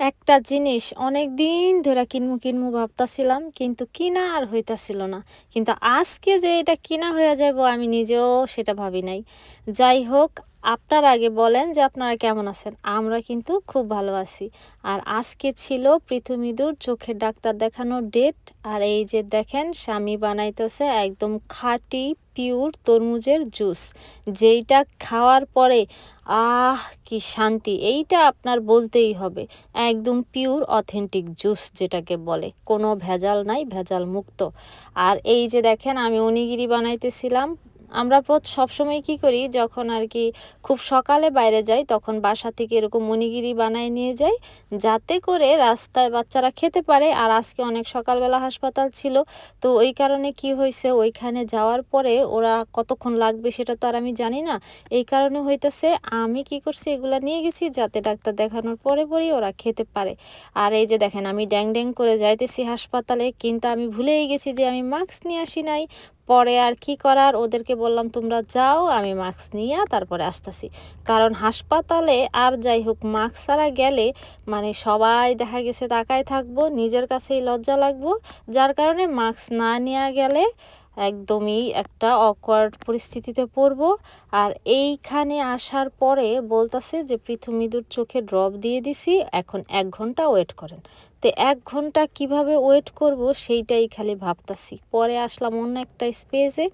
একটা জিনিস অনেক দিন ধরে কিনমু কিনমু ভাবতাছিলাম, কিন্তু কিনা আর হইতাছিল না। কিন্তু আজকে যে এটা কিনা হয়ে যাব আমি নিজেও সেটা ভাবি নাই। যাই হোক আপনার আগে বলেন যে আপনারা কেমন আছেন? আমরা কিন্তু খুব ভালো আছি। আর আজকে ছিল পৃথুমিদুর চোখের ডাক্তার দেখানোর ডেট। আর এই যে দেখেন, স্বামী বানাইতেছে একদম খাঁটি, পিওর তরমুজের জুস। যেইটা খাওয়ার পরে, আহ, কি শান্তি। এইটা আপনার বলতেই হবে। একদম পিওর, অথেন্টিক জুস যেটাকে বলে। কোনো ভেজাল নাই, ভেজাল মুক্ত। আর এই যে দেখেন, আমি অনিগিরি বানাইতেছিলাম। আমরা সবসময় কি করি, যখন আর কি খুব সকালে বাইরে যাই, তখন বাসা থেকে এরকম মণিগিরি বানায় নিয়ে যাই, যাতে করে রাস্তায় বাচ্চারা খেতে পারে। আর আজকে অনেক সকালবেলা হাসপাতাল ছিল, তো ওই কারণে কি হয়েছে ওইখানে যাওয়ার পরে ওরা কতক্ষণ লাগবে সেটা তো আর আমি জানি না। এই কারণে হইতেছে, আমি কি করছি, এগুলা নিয়ে গেছি, যাতে ডাক্তার দেখানোর পরে পরেই ওরা খেতে পারে। আর এই যে দেখেন, আমি ড্যাং ড্যাং করে যাইতেছি হাসপাতালে, কিন্তু আমি ভুলেই গেছি যে আমি মাস্ক নিয়ে আসি নাই পরে আর কি করার? ওদেরকে বললাম, তোমরা যাও, আমি মাস্ক নিয়ে তারপরে আসতেছি। কারণ হাসপাতালে আর যাই হোক, মাস্ক ছাড়া গেলে মানে সবাই দেখা গেছে তাকায় থাকব, নিজের কাছেই লজ্জা লাগবো। যার কারণে মাস্ক না নেওয়া গেলে একদমই একটা অকওয়ার্ড পরিস্থিতিতে পড়ব। আর এইখানে আসার পরে বলতাছে যে পৃথুমিদুর চোখে ড্রপ দিয়ে দিছি, এখন এক ঘণ্টা ওয়েট করেন। তো এক ঘণ্টা কীভাবে ওয়েট করব সেইটাই খালি ভাবতাছি। পরে আসলাম অন্য একটা স্পেসে।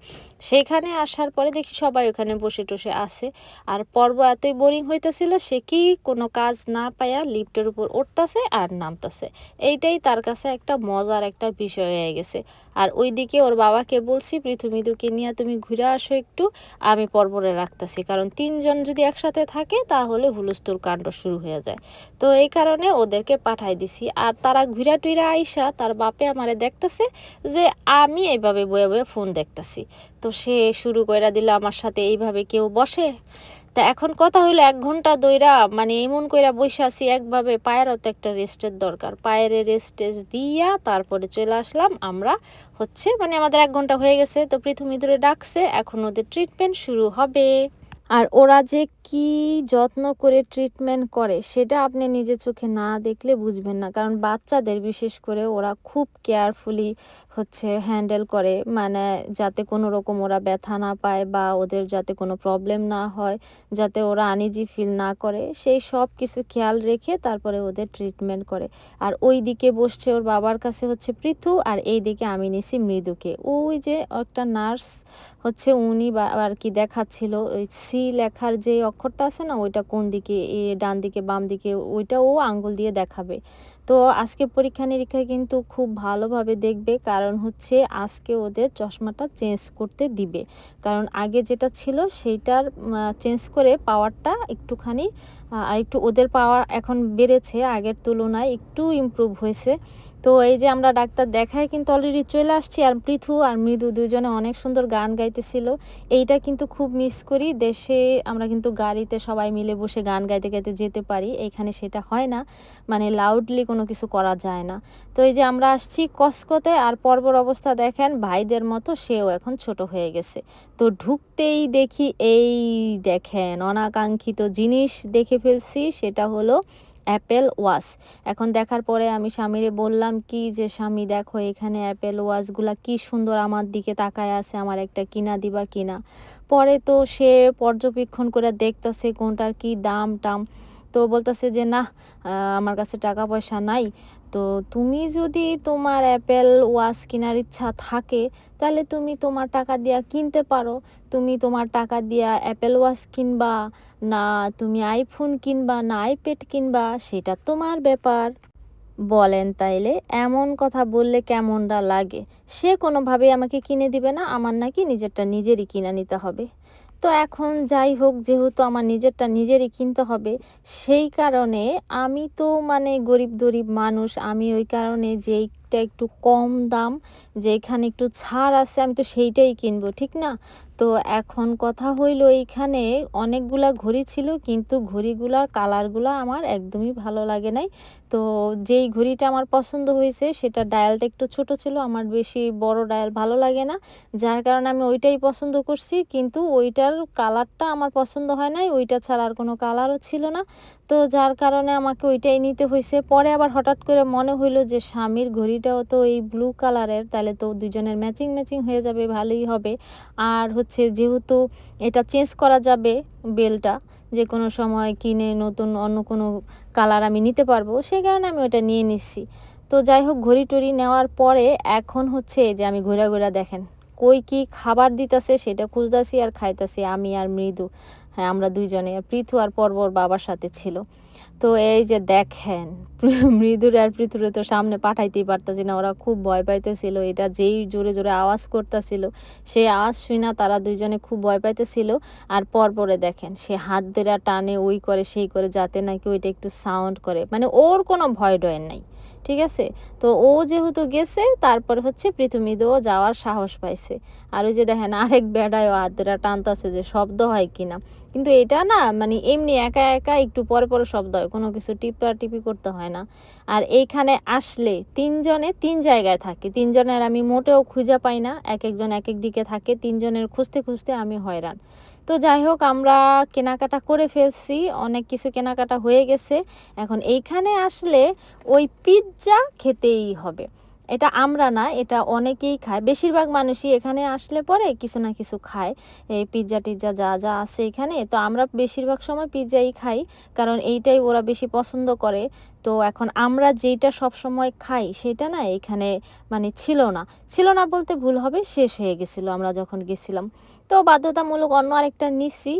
সেখানে আসার পরে দেখি সবাই ওখানে বসে টসে আসে আর পর্ব এতই বোরিং হইতেছিল সে কি কোনো কাজ না পায়া লিফটের উপর উঠতেছে আর নামতেছে। এইটাই তার কাছে একটা মজার একটা বিষয় হয়ে গেছে। আর ওইদিকে ওর বাবাকে বলছি পৃথুমিদুকে নিয়ে তুমি ঘুরে আসো একটু। আমি পরপরে রাখতেছি। কারণ তিনজন যদি একসাথে থাকে, তাহলে হুলস্থুল কাণ্ড শুরু হয়ে যায়। তো এই কারণে ওদেরকে পাঠাই দিছি। আর তারা ঘুরা টুইরা আইসা তার বাপে আমারে দেখতেছে যে আমি এইভাবে বয়ে বয়ে ফোন দেখতেছি। তো সে শুরু করে দিল, আমার সাথে এইভাবে কেউ বসে? তা এখন কথা হইল এক ঘণ্টা দইরা মানে এমন কইরা বসে আছি, একভাবে পায়ের তো একটা রেস্টের দরকার। পায়ের রেস্ট টেস্ট দিয়া তারপরে চলে আসলাম আমরা হচ্ছে মানে আমাদের এক ঘণ্টা হয়ে গেছে, তো প্রথম ইঁদুরে ডাকছে, এখন ওদের ট্রিটমেন্ট শুরু হবে। আর ওরা যে কি যত্ন করে ট্রিটমেন্ট করে, সেটা আপনি নিজে চোখে না দেখলে বুঝবেন না। কারণ বাচ্চাদের বিশেষ করে ওরা খুব কেয়ারফুলি হচ্ছে হ্যান্ডেল করে মানে যাতে কোনো রকম ওরা ব্যথা না পায় বা ওদের যাতে কোনো প্রবলেম না হয়, যাতে ওরা আনিজি ফিল না করে, সেই সব কিছু খেয়াল রেখে তারপরে ওদের ট্রিটমেন্ট করে। আর ওই দিকে বসছে ওর বাবার কাছে হচ্ছে পৃথু, আর এই দিকে আমি নিছি মৃদুকে। ওই যে একটা নার্স হচ্ছে উনি আর কি দেখাচ্ছিল, ওই সি লেখার যে অক্ষরটা আছে না, ওইটা কোন দিকে, এ ডান দিকে, বাম দিকে ওইটা ও আঙ্গুল দিয়ে দেখাবে। তো আজকে পরীক্ষা নিরীক্ষা কিন্তু খুব ভালোভাবে দেখবে, কারণ হচ্ছে আজকে ওদের চশমাটা চেঞ্জ করতে দিবে। কারণ আগে যেটা ছিল সেইটার চেঞ্জ করে পাওয়ারটা একটুখানি আর একটু ওদের পাওয়ার এখন বেড়েছে, আগের তুলনায় একটু ইমপ্রুভ হয়েছে। তো এই যে আমরা ডাক্তার দেখায় কিন্তু অলরেডি চলে আসছি, আর পৃথু আর মৃদু দুজনে অনেক সুন্দর গান গাইতেছিল। এইটা কিন্তু খুব মিস করি, দেশে আমরা কিন্তু গাড়িতে সবাই মিলে বসে গান গাইতে গাইতে যেতে পারি, এখানে সেটা হয় না। মানে লাউডলি কোনো কিছু করা যায় না। তো এই যে আমরা আসছি কসকোতে আর পর্বর অবস্থা দেখেন, ভাইদের মতো সেও এখন ছোট হয়ে গেছে। তো ঢুকতেই দেখি এই দেখেন অনাকাঙ্ক্ষিত জিনিস দেখে ফেলছি, সেটা হলো অ্যাপেল ওয়াশ এখন দেখার পরে আমি স্বামীরে বললাম, কি যে স্বামী, দেখো এখানে অ্যাপেল ওয়াশগুলা কি সুন্দর আমার দিকে তাকায় আছে, আমার একটা কিনা দিবা কিনা? পরে তো সে পর্যবেক্ষণ করে দেখতেছে কোনটার কি দাম টাম। তো বলতেছে যে না আমার কাছে টাকা পয়সা নাই। তো তুমি যদি তোমার অ্যাপেল, ওয়াচ কেনার ইচ্ছা থাকে, তাহলে তুমি তোমার টাকা দিয়া কিনতে পারো। তুমি তোমার টাকা দিয়া অ্যাপেল, ওয়াচ কিনবা, না তুমি আইফোন কিনবা, না আইপ্যাড কিনবা, সেটা তোমার ব্যাপার। বলেন তাইলে, এমন কথা বললে কেমনটা লাগে? সে কোনোভাবেই আমাকে কিনে দিবে না, আমার নাকি নিজেরটা নিজেরই কিনে নিতে হবে। তো এখন যাই হোক, যেহেতু আমার নিজেরটা নিজেরই কিনতে হবে, সেই কারণে আমি তো মানে গরিব দরিব মানুষ, আমি ওই কারণে যেই যেইটা একটু কম দাম, যেখানে একটু ছাড় আছে, আমি তো সেইটাই কিনবো, ঠিক না? তো এখন কথা হইল এইখানে অনেকগুলা ঘড়ি ছিল, কিন্তু ঘড়িগুলার কালারগুলো আমার একদমই ভালো লাগে নাই। তো যেই ঘড়িটা আমার পছন্দ হয়েছে সেটা ডায়ালটা একটু ছোট ছিল, আমার বেশি বড় ডায়াল ভালো লাগে না। যার কারণে আমি ওইটাই পছন্দ করছি, কিন্তু ওইটার কালারটা আমার পছন্দ হয় নাই, ওইটা ছাড়া আর কোনো কালারও ছিল না। তো যার কারণে আমাকে ওইটাই নিতে হয়েছে পরে আবার হঠাৎ করে মনে হইল যে স্বামীর ঘড়িটাও তো এই ব্লু কালারের তাহলে তো দুজনের ম্যাচিং ম্যাচিং হয়ে যাবে, ভালোই হবে। আর হচ্ছে যেহেতু এটা চেঞ্জ করা যাবে বেলটা যে কোনো সময় কিনে নতুন অন্য কোনো কালার আমি নিতে পারব, সেই কারণে আমি ওটা নিয়ে নিচ্ছি। তো যাই হোক ঘড়ি টড়ি নেওয়ার পরে এখন হচ্ছে যে আমি ঘোরা ঘোরা দেখেন, কই কি খাবার দিতেছে সেটা খুঁজতেছি আর খাইতেছি আমি আর মৃদু। হ্যাঁ আমরা দুইজনে পৃথু আর পর্বর বাবার সাথে ছিল। তো এই যে দেখেন মৃদুর আর পৃথুরে তো সামনে পাঠাইতেই পারতাছি না। ওরা খুব ভয় পাইতেছিল, এটা যেই জোরে জোরে আওয়াজ করতেছিল সেই আওয়াজ শুই না তারা দুইজনে খুব ভয় পাইতেছিল। আর পরপরে দেখেন, সে হাত ধরে টানে, ওই করে, সেই করে, যাতে নাকি ওইটা একটু সাউন্ড করে। মানে ওর কোনো ভয় ডয়ের নাই, ঠিক আছে? তো ও যেহেতু গেছে, তারপর হচ্ছে পৃথিবীতেও যাওয়ার সাহস পাইছে। আর ওই যে দেখেন, আরেক বেড়ায় আদ্রা টানতাছে যে শব্দ হয় কিনা। কিন্তু এটা না মানে এমনি একা একা একটু পরে পরে শব্দ হয়, কোনো কিছু টিপা টিপি করতে হয় না। আর এইখানে আসলে তিনজনে তিন জায়গায় থাকে। তিনজনের আমি মোটেও খুঁজে পাই না। এক একজন এক এক দিকে থাকে। তিনজনের খুঁজতে খুঁজতে আমি হয়রান। তো যাই হোক, আমরা কেনাকাটা করে ফেলছি। অনেক কিছু কেনাকাটা হয়ে গেছে। এখন এইখানে আসলে ওই পিৎজা খেতেই হবে। এটা আমরা না, এটা অনেকেই খায়। বেশিরভাগ মানুষই এখানে আসলে পরে কিছু না কিছু খায়। এই পিৎজা টিজ্জা যা যা আছে এখানে। তো আমরা বেশিরভাগ সময় পিৎজাই খাই। কারণ এইটাই ওরা বেশি পছন্দ করে। তো এখন আমরা যেটা সময় খাই সেটা না এখানে মানে ছিল না। ছিল না বলতে ভুল হবে, শেষ হয়ে গেছিল আমরা যখন গেছিলাম। তো বাধ্যতামূলক অন্য আরেকটা নিছি।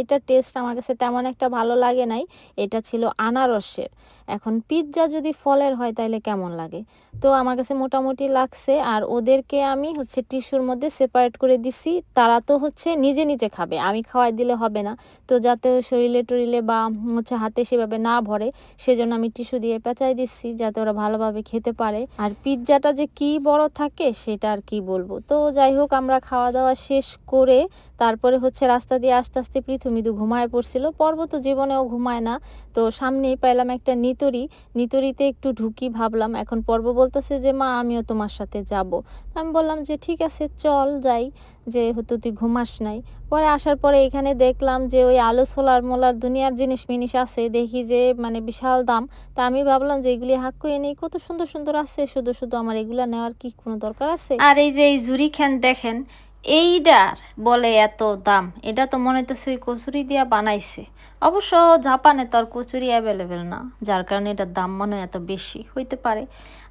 এটা টেস্ট আমার কাছে তেমন একটা ভালো লাগে নাই। এটা ছিল আনারসের। এখন পিৎজা যদি ফলের হয় তাহলে কেমন লাগে? তো আমার কাছে মোটামুটি লাগছে। আর ওদেরকে আমি হচ্ছে টিস্যুর মধ্যে সেপারেট করে দিছি। তারা তো হচ্ছে নিজে নিজে খাবে। আমি খাওয়াই দিলে হবে না। তো যাতে শরীরে টরিলে বা হচ্ছে হাতে সেভাবে না ভরে, সেজন্য আমি টিস্যু দিয়ে পেঁচাই দিচ্ছি যাতে ওরা ভালোভাবে খেতে পারে। আর পিৎজাটা যে কি বড় থাকে সেটা আর কি বলব। তো যাই হোক, আমরা খাওয়া দাওয়া শেষ করে তারপরে হচ্ছে রাস্তা দিয়ে আস্তে আস্তে পৃথুমিদু ঘুমায় পড়ছিল। পর্বত জীবনেও ঘুমায় না। তো সামনেই পাইলাম একটা নিতরি। নিতরিতে একটু ঢুকি ভাবলাম, এখন পর্ব বলতেছে যে, মা, আমিও তোমার সাথে যাব। আমি বললাম যে, ঠিক আছে, চল যাই। যেহেতু তুই ঘুমাস নাই। পরে আসার পরে এখানে দেখলাম যে ওই আলো, সোলার, মোলার দুনিয়ার জিনিস মিনিস আছে, দেখি যে মানে বিশাল দাম। তা আমি ভাবলাম যে এগুলি হাক করে নেই, কত সুন্দর সুন্দর আছে, শুধু শুধু আমার এগুলা নেওয়ার কি কোনো দরকার আছে? আর এই যে এই জুরি খান দেখেন এইটার বলে এত দাম। এটা তো মনে হইতেছে ওই কচুরি দিয়া বানাইছে। অবশ্য জাপানে তো আর কচুরি অ্যাভেলেবেল না, যার কারণে এটার দাম মনে এত বেশি। হইতে পারে।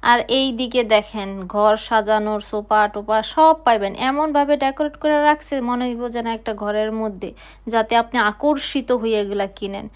আর এই দিকে দেখেন, ঘর সাজানোর সোফা টোপা সব পাইবেন। এমনভাবে ডেকোরেট করে রাখছে, মনে হইব যেন একটা ঘরের মধ্যে, যাতে আপনি আকর্ষিত হয়ে এগুলা কিনেন।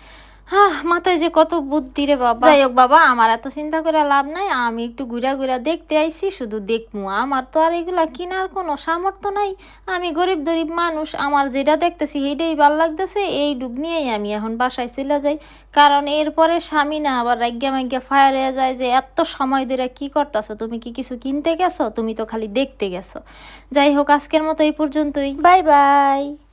হ্যাঁ মাথায় যে কত বুদ্ধি রে বাবা। যাই হোক বাবা আমার এত চিন্তা করে লাভ নাই আমি একটু ঘুরা ঘুরা দেখতে আইছি শুধু দেখমু। আমার তো আর এগুলা কেনার কোনো সামর্থ্য নাই। আমি গরিব গরিব মানুষ আমার যেটা দেখতেছি এইটাই ভালো লাগতেছে এই ডুগ নিয়েই আমি এখন বাসায় চলে যাই। কারণ এরপরে স্বামী না আবার রাগ্যা মাগ্যা ফায়ার হয়ে যায় যে এত সময় ধরে কি করতেছো? তুমি কি কিছু কিনতে গেছো? তুমি তো খালি দেখতে গেছো। যাই হোক আজকের মতো এই পর্যন্তই। Bye bye.